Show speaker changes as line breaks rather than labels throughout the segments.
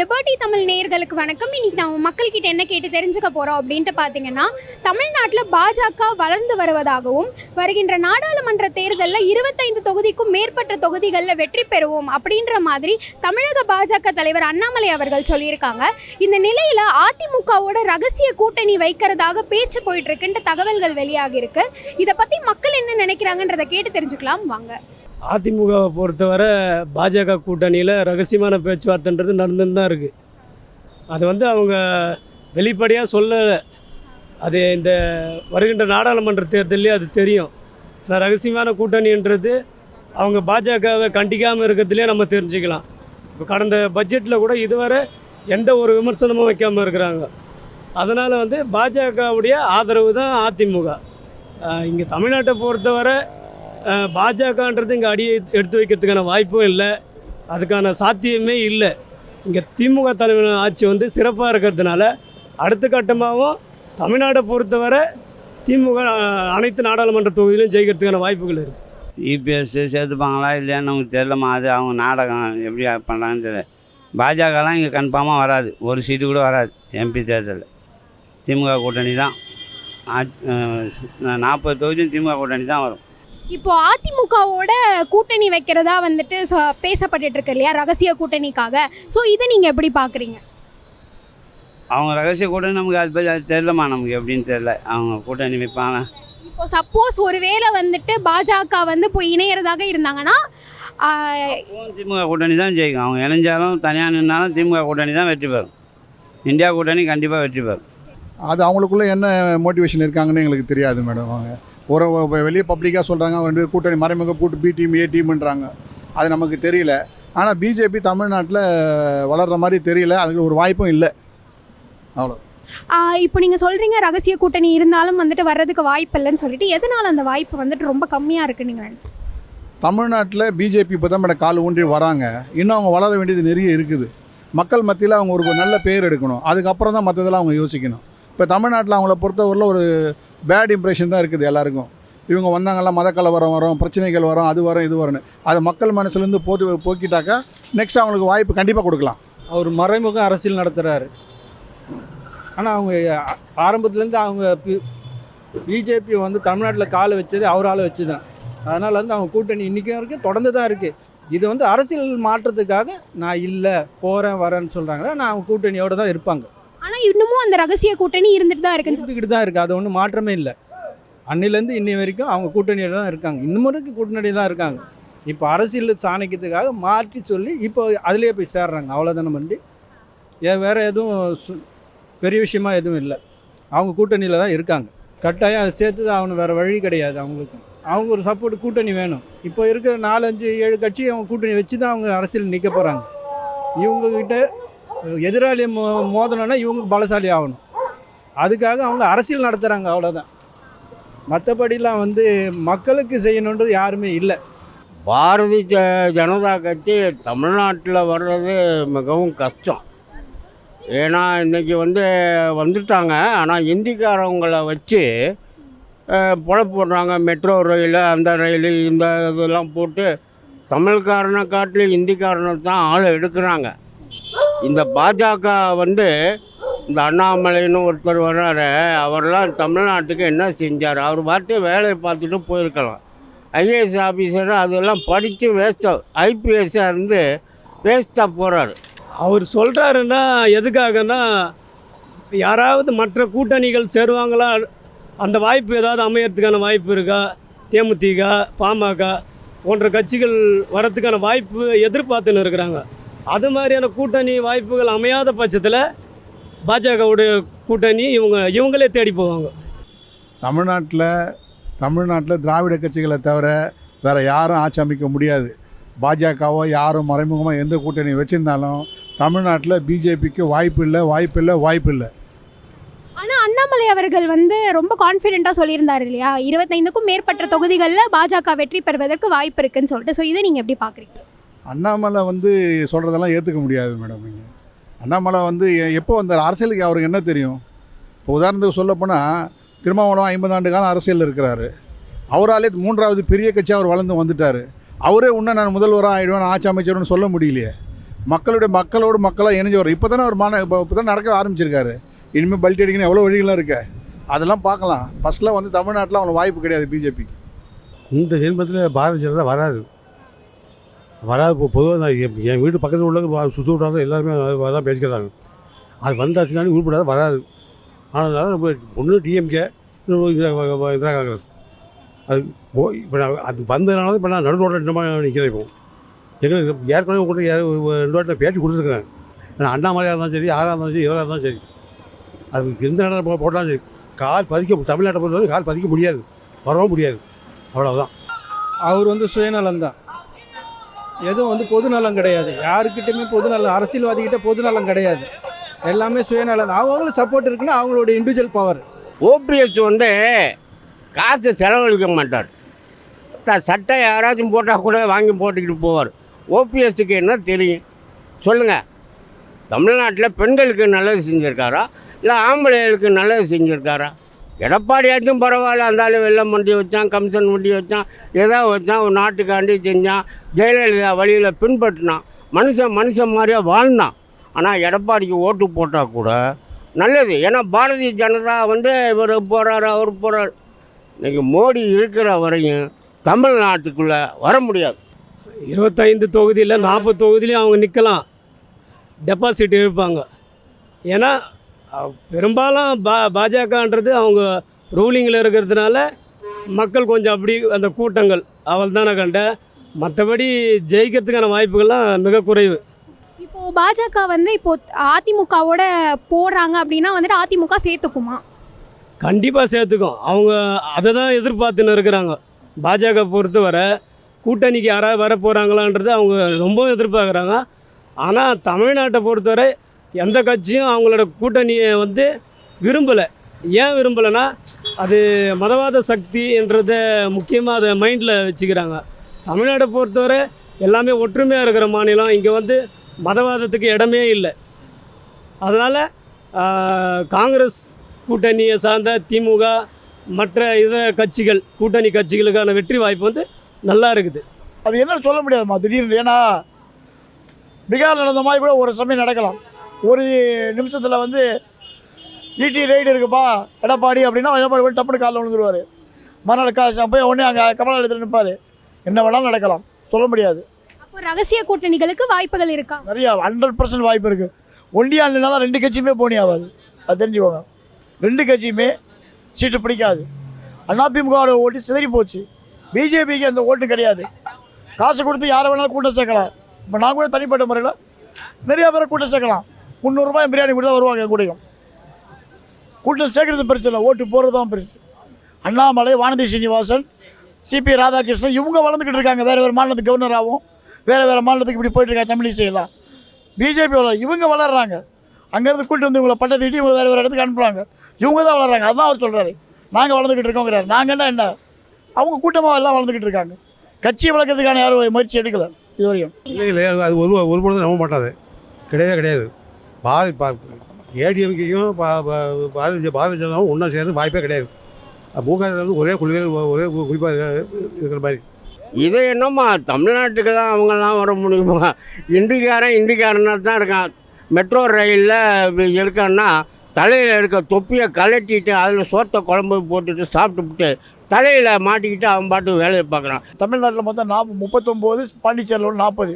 Liberty Tamil நேயர்களுக்கு வணக்கம். இன்னைக்கு நம்ம மக்கள்கிட்ட என்ன கேட்டு தெரிஞ்சுக்க போகிறோம் அப்படின்ட்டு பார்த்தீங்கன்னா தமிழ்நாட்டில் பாஜக வளர்ந்து வருவதாகவும் வருகின்ற நாடாளுமன்ற தேர்தலில் இருபத்தைந்து தொகுதிக்கும் மேற்பட்ட தொகுதிகளில் வெற்றி பெறுவோம் அப்படின்ற மாதிரி தமிழக பாஜக தலைவர் அண்ணாமலை அவர்கள் சொல்லியிருக்காங்க. இந்த நிலையில் அதிமுகவோட ரகசிய கூட்டணி வைக்கிறதாக பேச்சு போயிட்டு இருக்குன்ற தகவல்கள் வெளியாகிருக்கு இதை பற்றி மக்கள் என்ன நினைக்கிறாங்கன்றதை கேட்டு தெரிஞ்சுக்கலாம். வாங்க.
அதிமுகவை பொறுத்தவரை பாஜக கூட்டணியில் ரகசியமான பேச்சுவார்த்தைன்றது நடந்துன்னு தான் இருக்குது அது வந்து அவங்க வெளிப்படையாக சொல்லலை. அது இந்த வருகின்ற நாடாளுமன்ற தேர்தலே அது தெரியும். ஆனால் ரகசியமான கூட்டணின்றது அவங்க பாஜகவை கண்டிக்காமல் இருக்கிறதுலே நம்ம தெரிஞ்சுக்கலாம். இப்போ கடந்த பட்ஜெட்டில் கூட இதுவரை எந்த ஒரு விமர்சனமும் வைக்காமல் இருக்கிறாங்க. அதனால் வந்து பாஜகவுடைய ஆதரவு தான் அதிமுக. இங்கே தமிழ்நாட்டை பொறுத்தவரை பாஜகன்றது இங்கே அடி எடுத்து வைக்கிறதுக்கான வாய்ப்பும் இல்லை. அதுக்கான சாத்தியமே இல்லை. இங்கே திமுக தலைவர் ஆட்சி வந்து சிறப்பாக இருக்கிறதுனால அடுத்த கட்டமாகவும் தமிழ்நாட்டை பொறுத்தவரை திமுக அனைத்து நாடாளுமன்ற தொகுதியிலும் ஜெயிக்கிறதுக்கான வாய்ப்புகள் இருக்குது
இபிஎஸ் சேர்த்துப்பாங்களா இல்லையான்னு நமக்கு தெரியலம்மா. அது அவங்க நாடகம் எப்படி பண்ணுறாங்கன்னு தெரியல. பாஜகலாம் இங்கே கன்ஃபார்மாக வராது. ஒரு சீட்டு கூட வராது. எம்பி தேர்தலில். திமுக கூட்டணி தான் நாற்பது தொகுதியும் திமுக கூட்டணி தான் வரும்.
இப்போ அதிமுகவோட கூட்டணி வைக்கிறதா வந்துட்டு சொ- பேசப்பட்டுட்டு இருக்கு இல்லையா ரகசிய கூட்டணிக்காக. ஸோ இதை நீங்க எப்படி பாக்குறீங்க?
அவங்க ரகசிய கூட்டணி நமக்கு அது பற்றி அது நமக்கு எப்படின்னு தெரியல. அவங்க கூட்டணி வைப்பாங்க.
இப்போ சப்போஸ் ஒருவேளை வந்துட்டு பாஜக வந்து போய் இணையறதாக இருந்தாங்கன்னா
திமுக கூட்டணி தான் ஜெயிக்கும். அவங்க இணைஞ்சாலும் தனியாக நின்னாலும் திமுக கூட்டணி தான் வெற்றி பெறும். இந்தியா கூட்டணி கண்டிப்பாக வெற்றி பெறும்.
அது அவங்களுக்குள்ள என்ன மோட்டிவேஷன் இருக்காங்கன்னு எங்களுக்கு தெரியாது மேடம் அவங்க. ஒரு வெளியே பப்ளிக்காக சொல்கிறாங்க ரெண்டு கூட்டணி மறைமுக கூட்டு பி டீம் ஏ டீம்ன்றாங்க அது நமக்கு தெரியல. ஆனால் பிஜேபி தமிழ்நாட்டில் வளர்கிற மாதிரி தெரியல. அதுக்கு ஒரு வாய்ப்பும் இல்லை. அவ்வளோ
இப்போ நீங்க சொல்றீங்க ரகசிய கூட்டணி இருந்தாலும் வந்துட்டு வர்றதுக்கு வாய்ப்பு இல்லைன்னு சொல்லிட்டு எதனால அந்த வாய்ப்பு வந்துட்டு ரொம்ப கம்மியா இருக்கு நீங்க நினைக்கிறீங்க?
தமிழ்நாட்டில் பிஜேபி இப்போ தான் கால் ஊன்றி வராங்க. இன்னும் அவங்க வளர வேண்டியது நிறைய இருக்குது. மக்கள் மத்தியில் அவங்க ஒரு நல்ல பேர் எடுக்கணும். அதுக்கப்புறம் தான் மற்றதெல்லாம் அவங்க யோசிக்கணும். இப்போ தமிழ்நாட்டில் அவங்கள பொறுத்தவரையில் ஒரு பேட் இம்ப்ரெஷன் தான் இருக்குது எல்லாருக்கும். இவங்க வந்தாங்கல்ல மத கலவரம் வரும் பிரச்சனைகள் வரும் அது வரும் இது வரும்னு. அதை மக்கள் மனசுலேருந்து போட்டு போக்கிட்டாக்கா நெக்ஸ்ட் அவங்களுக்கு வாய்ப்பு கண்டிப்பாக கொடுக்கலாம்.
அவர் மறைமுக அரசியல் நடத்துகிறாரு ஆனால் அவங்க ஆரம்பத்துலேருந்து அவங்க பிஜேபி வந்து தமிழ்நாட்டில் காலை வச்சது அவரால் வச்சு தான் அதனால் வந்து அவங்க கூட்டணி இன்றைக்கும் இருக்குது தொடர்ந்து தான் இருக்குது இது வந்து அரசியல் மாற்றத்துக்காக நான் இல்லை போகிறேன் வரேன்னு சொல்கிறாங்கன்னா நான் அவங்க கூட்டணியோடு தான் இருப்பாங்க.
ஆனால் இன்னமும் அந்த ரகசிய கூட்டணி இருந்துட்டு தான் இருக்குன்னு
இருந்துக்கிட்டு தான் இருக்குது அது ஒன்றும் மாற்றமே இல்லை. அன்னிலேருந்து இன்னி வரைக்கும் அவங்க கூட்டணியில் தான் இருக்காங்க. இன்னும் வரைக்கும் கூட்டணி தான் இருக்காங்க. இப்போ அரசியல் சாணிக்கிறதுக்காக மாற்றி சொல்லி இப்போ அதுலேயே போய் சேர்றாங்க. அவ்வளோதானே வந்து ஏன் வேறு எதுவும் சு- பெரிய விஷயமா எதுவும் இல்லை. அவங்க கூட்டணியில் தான் இருக்காங்க. கட்டாயம் அதை சேர்த்து தான் அவனு வேறு வழி கிடையாது அவங்களுக்கு. அவங்க ஒரு சப்போர்ட் கூட்டணி வேணும். இப்போ இருக்கிற நாலஞ்சு ஏழு கட்சி அவங்க கூட்டணி வச்சு தான் அவங்க அரசியல் நிற்க போகிறாங்க இவங்கக்கிட்ட எதிராளி மோ மோதணும்னா இவங்க பலசாலி ஆகணும். அதுக்காக அவங்க அரசியல் நடத்துகிறாங்க அவ்வளோதான் மற்றபடிலாம் வந்து மக்களுக்கு செய்யணுன்றது யாருமே இல்லை.
பாரதிய ஜ- ஜனதா கட்சி தமிழ்நாட்டில் வர்றது மிகவும் கஷ்டம். ஏன்னா இன்றைக்கி வந்து வந்துட்டாங்க. ஆனால் இந்திக்காரவங்கள வச்சு அஹ், பொழப்பு போடுறாங்க. மெட்ரோ ரயில் அந்த ரயில் இந்த இதெல்லாம் போட்டு தமிழ்காரனை காட்டிலும் இந்திக்காரனை தான் ஆள் எடுக்கிறாங்க. இந்த பாஜக வந்து இந்த அண்ணாமலைன்னு ஒருத்தர் வர்றாரு. அவர்லாம் தமிழ்நாட்டுக்கு என்ன செஞ்சார்? அவர் பாட்டு வேலையை பார்த்துட்டு போயிருக்கலாம். ஐஏஎஸ் ஆஃபீஸர் அதெல்லாம் படித்து வேஸ்ட்டாக ஐபிஎஸ்ஸாக இருந்து வேஸ்ட்டாக போகிறாரு
அவர் சொல்கிறாருன்னா எதுக்காகன்னா யாராவது மற்ற கூட்டணிகள் சேருவாங்களா? அந்த வாய்ப்பு ஏதாவது அமையறதுக்கான வாய்ப்பு இருக்கா? தேமுதிக பாமக போன்ற கட்சிகள் வரத்துக்கான வாய்ப்பு எதிர்பார்த்துன்னு இருக்கிறாங்க. அது மாதிரியான கூட்டணி வாய்ப்புகள் அமையாத பட்சத்தில் பாஜகவுடைய கூட்டணி இவங்க இவங்களே தேடி போவாங்க.
தமிழ்நாட்டில் தமிழ்நாட்டில் திராவிட கட்சிகளை தவிர வேறு யாரும் ஆட்சி அமைக்க முடியாது. பாஜகவோ யாரும் மறைமுகமாக எந்த கூட்டணி வச்சுருந்தாலும் தமிழ்நாட்டில் பிஜேபிக்கு வாய்ப்பு இல்லை வாய்ப்பு இல்லை வாய்ப்பு இல்லை.
ஆனா அண்ணாமலை அவர்கள் வந்து ரொம்ப கான்ஃபிடென்ட்டா சொல்லியிருந்தாரு இல்லையா? இருபத்தைந்துக்கும் மேற்பட்ட தொகுதிகளில் பாஜக வெற்றி பெறுவதற்கு வாய்ப்பு இருக்குன்னு சொல்லிட்டு. ஸோ இதை நீங்க எப்படி பாக்குறீங்க?
அண்ணாமலை வந்து சொல்கிறதெல்லாம் ஏற்றுக்க முடியாது மேடம் நீங்கள் அண்ணாமலை வந்து எப்போ வந்தார்? அரசியலுக்கு அவருக்கு என்ன தெரியும்? இப்போ உதாரணத்துக்கு சொல்லப்போனால் திருமாவளவன் ஐம்பது ஆண்டு காலம் அரசியலில் இருக்கிறாரு. அவராலே மூன்றாவது பெரிய கட்சி அவர் வளர்ந்து வந்துட்டார். அவரே இன்னும் நான் முதல்வராக ஆகிடுவேன் ஆட்சி அமைச்சர்னு சொல்ல முடியலையே. மக்களுடைய மக்களோடு மக்களாக இணைஞ்சவர். வரும் இப்போ தானே ஒரு மான இப்போ இப்போ தான் நடக்க ஆரம்பிச்சிருக்காரு. இனிமேல் பல்ட்டி அடிக்கணும் எவ்வளோ வழிகள்லாம் இருக்கு? அதெல்லாம் பார்க்கலாம். ஃபஸ்ட்டில் வந்து தமிழ்நாட்டில் அவங்களுக்கு வாய்ப்பு கிடையாது பிஜேபிக்கு.
இந்த ஜென்மத்தில் பாரதிய ஜனதா வராது. வராது இப்போ பொதுவாக நான் என் வீட்டு பக்கத்தில் உள்ள சுற்று விட்டாங்க எல்லாருமே வரதான் பேசிக்கிறாங்க. அது வந்தாச்சுனாலும் உருப்படாத வராது. ஆனால் நம்ம ஒன்று டிஎம்கே இந்திரா காங்கிரஸ். அது போய் இப்போ நான் அது வந்ததுனால தான் இப்போ நான் நடு ரோட்டில் இன்னும் நிற்கிறேன் இப்போ. எங்களுக்கு ஏற்கனவே கூட ரெண்டு வாட்டில் பேட்டி கொடுத்துருக்கேன் நான் அண்ணாமலையாக இருந்தாலும் சரி யாராக இருந்தாலும் சரி எவராக இருந்தாலும் சரி. அது எந்த நேரம் போ- போட்டாலும் சரி. கால் பதிக்க தமிழ்நாட்டை பொறுத்தவரை கால் பதிக்க முடியாது. வரவும் முடியாது. அவ்வளோதான்
அவர் வந்து சுயநலம் தான் எதுவும் வந்து பொதுநலம் கிடையாது. யாருக்கிட்டையுமே பொதுநலம் அரசியல்வாதிகிட்ட பொதுநலம் கிடையாது. எல்லாமே சுயநலம். தான் சப்போர்ட் இருக்குன்னா அவங்களோட இண்டிவிஜுவல் பவர்
ஓபிஎஸ் வந்து காசு செலவழிக்க மாட்டார். த- சட்டை யாராச்சும் போட்டால் கூட வாங்கி போட்டுக்கிட்டு போவார். ஓபிஎஸ்க்கு என்ன தெரியும்? சொல்லுங்கள் தமிழ்நாட்டில் பெண்களுக்கு நல்லது செஞ்சுருக்காரா? இல்லை ஆம்பளைகளுக்கு நல்லது செஞ்சுருக்காரா? எடப்பாடியாச்சும் பரவாயில்ல அந்த வெள்ளம் வண்டி வச்சான் கமிஷன் வண்டி வச்சான் ஏதோ வச்சான் ஒரு நாட்டுக்காண்டி செஞ்சான் ஜெயலலிதா வழியில் பின்பற்றினான். மனுஷன் மனுஷன் மாதிரியே வாழ்ந்தான். ஆனால் எடப்பாடிக்கு ஓட்டு போட்டால் கூட நல்லது. ஏன்னா பாரதிய ஜனதா வந்து இவர் போகிறாரு அவர் போகிறார் இன்றைக்கி மோடி இருக்கிற வரையும் தமிழ்நாட்டுக்குள்ளே வர முடியாது.
இருபத்தைந்து தொகுதியில் நாற்பது தொகுதியிலையும் அவங்க நிற்கலாம் டெபாசிட் இருப்பாங்க ஏன்னா பெரும்பாலும் பா பாஜகன்றது அவங்க ரூலிங்கில் இருக்கிறதுனால மக்கள் கொஞ்சம் அப்படி அந்த கூட்டங்கள் அவள் தானே கண்ட. மற்றபடி ஜெயிக்கிறதுக்கான வாய்ப்புகள்லாம் மிக குறைவு.
இப்போ பாஜக வந்து இப்போ அதிமுகவோட போடுறாங்க அப்படின்னா வந்துட்டு அதிமுக சேர்த்துக்குமா?
கண்டிப்பாக சேர்த்துக்கும். அவங்க அதை தான் எதிர்பார்த்துன்னு இருக்கிறாங்க. பாஜக பொறுத்தவரை கூட்டணிக்கு யாராவது வர போகிறாங்களான்றது அவங்க ரொம்பவும் எதிர்பார்க்குறாங்க. ஆனால் தமிழ்நாட்டை பொறுத்தவரை எந்த கட்சியும் அவங்களோட கூட்டணியை வந்து விரும்பலை. ஏன் விரும்பலைன்னா அது மதவாத சக்தின்றத முக்கியமாக அதை மைண்டில் வச்சுக்கிறாங்க. தமிழ்நாட்டை பொறுத்தவரை எல்லாமே ஒற்றுமையாக இருக்கிற மாநிலம். இங்கே வந்து மதவாதத்துக்கு இடமே இல்லை. அதனால் காங்கிரஸ் கூட்டணியை சார்ந்த திமுக மற்ற இதர கட்சிகள் கூட்டணி கட்சிகளுக்கான வெற்றி வாய்ப்பு வந்து நல்லா இருக்குது.
அது என்ன சொல்ல முடியாதும்மா திடீர்னு. ஏன்னா பீகார் நடந்த மாதிரி கூட ஒரு சமயம் நடக்கலாம். ஒரு நிமிஷத்தில் வந்து ஈடி ரைடு இருக்குப்பா எடப்பாடி அப்படின்னா எடப்பாடி போய் டப்புனு காலில் விழுந்துருவார். மறுநாள் கா போய் உடனே அங்கே கமலாலயத்தில் நிற்பார் என்ன வேணாலும் நடக்கலாம் சொல்ல முடியாது.
அப்போ ரகசிய கூட்டணிகளுக்கு வாய்ப்புகள் இருக்கா?
நிறையா ஹண்ட்ரட் பர்சன்ட் வாய்ப்பு இருக்குது ஒண்டியாள்னால ரெண்டு கட்சியுமே போனி ஆகாது அது தெரிஞ்சுக்கோங்க. ரெண்டு கட்சியுமே சீட்டு பிடிக்காது. அதிமுகவோட ஓட்டு சிதறி போச்சு. பிஜேபிக்கு அந்த ஓட்டு கிடையாது. காசு கொடுத்து யாரை வேணாலும் கூட்டம் சேர்க்கலாம். இப்போ நான் கூட தனிப்பட்ட முறையில் நிறையா பேரை கூட்டம் சேர்க்கலாம். முந்நூறுரூபாய் பிரியாணி கொடுத்தா வருவாங்க என் கூடயும். கூட்டம் சேர்க்கறது பெருசு இல்லை ஓட்டு போடுறது தான் பெருசு. அண்ணாமலை வானதி சீனிவாசன் சிபி ராதாகிருஷ்ணன் இவங்க வளர்ந்துக்கிட்டு இருக்காங்க. வேறு வேறு மாநிலத்துக்கு கவர்னராகவும் வேறு வேறு மாநிலத்துக்கு இப்படி போயிட்டு இருக்காங்க தமிழிசையெல்லாம் பிஜேபி வளர இவங்க வளர்றாங்க. அங்கேருந்து கூட்டு வந்து இவங்களை பட்டத்தை திட்டி இவங்க வேறு வேறு இடத்துக்கு அனுப்புகிறாங்க இவங்க தான் வளர்றாங்க. அதுதான் அவர் சொல்கிறாரு நாங்கள் வளர்ந்துக்கிட்டு இருக்கோங்கிறாரு. நாங்கள் என்ன என்ன? அவங்க கூட்டமாக எல்லாம் வளர்ந்துக்கிட்டு இருக்காங்க. கட்சியை வளர்க்கறதுக்கான யாரும் முயற்சி எடுக்கலை இதுவரையும்.
இல்லை இல்லை அது ஒரு ஒரு பொழுது நம்ப மாட்டாது. கிடையவே கிடையாது. பாரதி பா ஏடிஎம்கேயும் பா பா- பாரதிய பாரதிய ஜனதாவும் ஒன்றா சேர்ந்து வாய்ப்பே கிடையாது. முக வந்து ஒரே கொள்கையில் ஒரே குறிப்பாக இருக்கிற மாதிரி.
இது என்னம்மா தமிழ்நாட்டுக்கு தான் அவங்கெல்லாம் வர முடியுமா? இந்திக்காரன் இந்திக்காரனாக தான் இருக்கான். மெட்ரோ ரயிலில் இருக்கான்னா தலையில் இருக்க தொப்பியை கலட்டிட்டு அதில் சோத்தை குழம்பு போட்டுட்டு சாப்பிட்டுவிட்டு தலையில் மாட்டிக்கிட்டு அவன் பாட்டு வேலையை பார்க்குறான்.
தமிழ்நாட்டில் மொத்தம் நாற்பது முப்பத்தொம்போது பாண்டிச்சேரியில் நாற்பது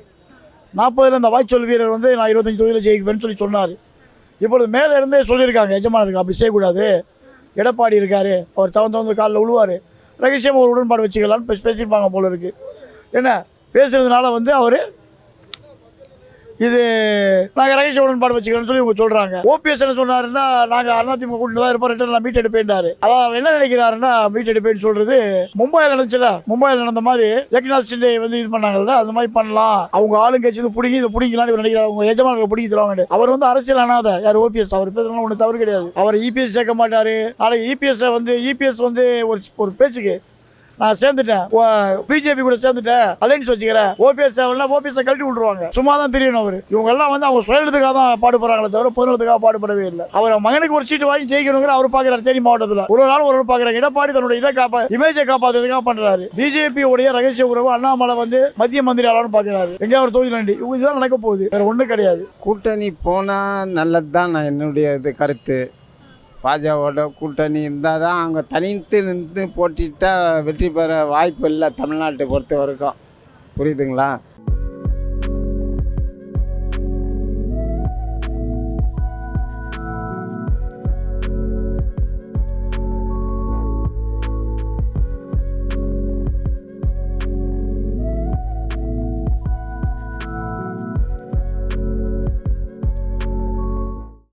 நாற்பதில் அந்த வாய்ச்சொல் வீரர் வந்து நான் இருபத்தஞ்சி தொகுதியில் ஜெயிக்குவேன்னு சொல்லி சொன்னார். இப்பொழுது மேலே இருந்தே சொல்லியிருக்காங்க எஜமானருக்கு அப்படி செய்யக்கூடாது. எடப்பாடி இருக்கார். அவர் தவறு தவந்து காலில் விழுவார் ரகசியமாக ஒரு உடன்பாடு வச்சுக்கலான்னு பேசியிருப்பாங்க போல இருக்குது என்ன? பேசுறதுனால வந்து அவர் இது நாங்கள் ரகசிய உடன்பாடு வச்சுக்கிறோம்னு சொல்லி இவங்க சொல்கிறாங்க ஓபிஎஸ் என்ன சொன்னாருன்னா நாங்கள் அதிமுக கூட்டு தான் இருப்போம் ரெண்டு நான் மீட் எடுப்பேன்டாரு அவர் என்ன நினைக்கிறாருன்னா மீட் எடுப்பேன்னு சொல்கிறது மும்பையில் நடந்துச்சுல மும்பையில் நடந்த மாதிரி ஏக்நாத் சிண்டே வந்து இது பண்ணாங்கல்ல அந்த மாதிரி பண்ணலாம். அவங்க ஆளுங்கட்சி இது பிடிங்கி இதை பிடிங்கலான்னு இவர் நினைக்கிறார். அவங்க எஜமானங்களை பிடிங்கி தருவாங்க அவர் வந்து அரசியல் அனாத யார் ஓபிஎஸ் அவர் பேசுறதுனால ஒன்றும் தவறு கிடையாது. அவர் இபிஎஸ் சேர்க்க மாட்டார். நாளைக்கு இபிஎஸ் வந்து இபிஎஸ் வந்து ஒரு ஒரு பேச்சுக்கு சேர்ந்துட்டேன். பிஜேபி கூட சேர்ந்துட்டேன். அலைன்ஸ் வச்சுக்கிறேன். ஓபிஎஸ் தேவையில்ல ஓபிஎஸ் கழட்டி விட்டுருவாங்க. சும்மா தான் தெரியணும் அவர். இவங்க எல்லாம் வந்து அவங்க சுயநலத்துக்காக தான் பாடுபடுறாங்களே தவிர பொதுநலத்துக்காக பாடுபடவே இல்லை. அவர் மகனுக்கு ஒரு சீட்டு வாங்கி ஜெயிக்கணுங்கிற அவர் பாக்குறாரு தேனி மாவட்டத்தில். ஒரு நாள் ஒரு பாக்குறாங்க எடப்பாடி தன்னுடைய இதை காப்பா இமேஜை காப்பாத்துறதுக்காக பண்றாரு. பிஜேபி உடைய ரகசிய உறவு அண்ணாமலை வந்து மத்திய மந்திரி ஆளான்னு பார்க்குறாரு எங்க அவர் தொகுதி வேண்டி இவங்க இதுதான் நடக்க போகுது. வேற ஒன்றும் கிடையாது.
கூட்டணி போனால் நல்லதுதான் நான் என்னுடைய இது கருத்து. பாஜகவோட கூட்டணி இருந்தால் தான் அவங்க தனித்து நின்று போட்டிட்டால் வெற்றி பெற வாய்ப்பு இல்லை தமிழ்நாட்டை பொறுத்த வரைக்கும். புரியுதுங்களா?